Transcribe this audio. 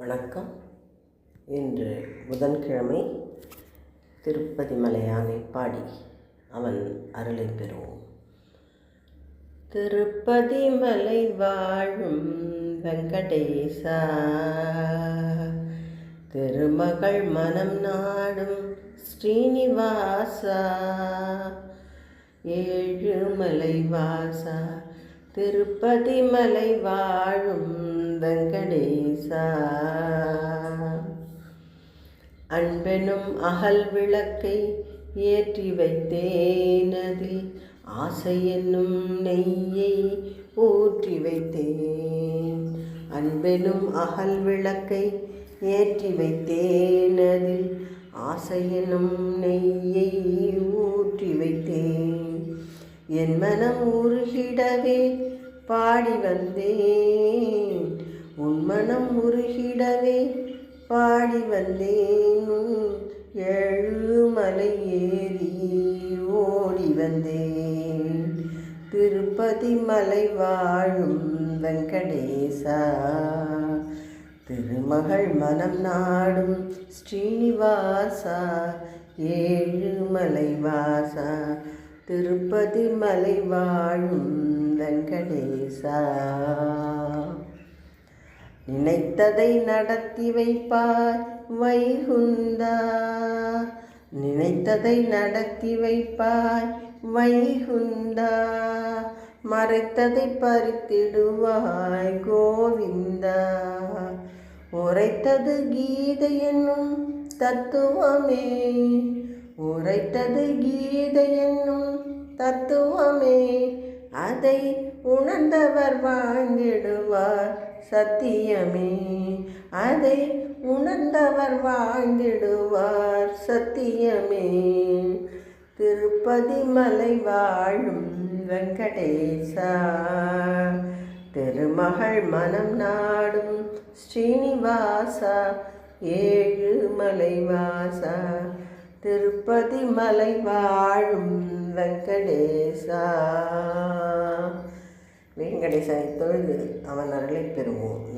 வணக்கம். இன்று புதன்கிழமை திருப்பதி மலையானை பாடி அவன் அருளை பெறுவோம். திருப்பதி மலை வாழும் வெங்கடேசா திருமகள் மனம் நாடும் ஸ்ரீனிவாசா ஏழுமலை வாசா திருப்பதி மலை வாழும் வெங்கடேசா. அன்பெனும் அகல் விளக்கை ஏற்றி வைத்தேனதில் ஆசை என்னும் நெய்யை ஊற்றி வைத்தேன். அன்பெனும் அகல் விளக்கை ஏற்றி வைத்தேனதில் ஆசை என்னும் நெய்யை என் மனம் உருகிடவே பாடி வந்தேன். உன் மனம் உருகிடவே பாடி வந்தேன். எழுமலை ஏறி ஓடி வந்தேன். திருப்பதி மலை வாழும் வெங்கடேசா. திருமகள் மனம் நாடும் ஸ்ரீனிவாசா. ஏழுமலை வாசா. திருப்பதி மலை வாழும் வெங்கடேசா. நினைத்ததை நடத்தி வைப்பார் வைகுந்தா. நினைத்ததை நடத்தி வைப்பாய் வைகுந்தா. மறைத்ததை பறித்திடுவாய் கோவிந்தா. உரைத்தது கீதை என்னும் தத்துவமே. உரைத்தது கீதை என்னும் தத்துவமே. அதை உணர்ந்தவர் வாழ்ந்திடுவார் சத்தியமே. அதை உணர்ந்தவர் வாழ்ந்திடுவார் சத்தியமே. திருப்பதி மலை வாழும் வெங்கடேசா. திருமகள் மனம் நாடும் ஸ்ரீனிவாசா. ஏழு மலைவாசா திருப்பதி மலை வாழும் வெங்கடேசா. வெங்கடேசாய் தொழுது அவன் அருளை பெறுவோம்.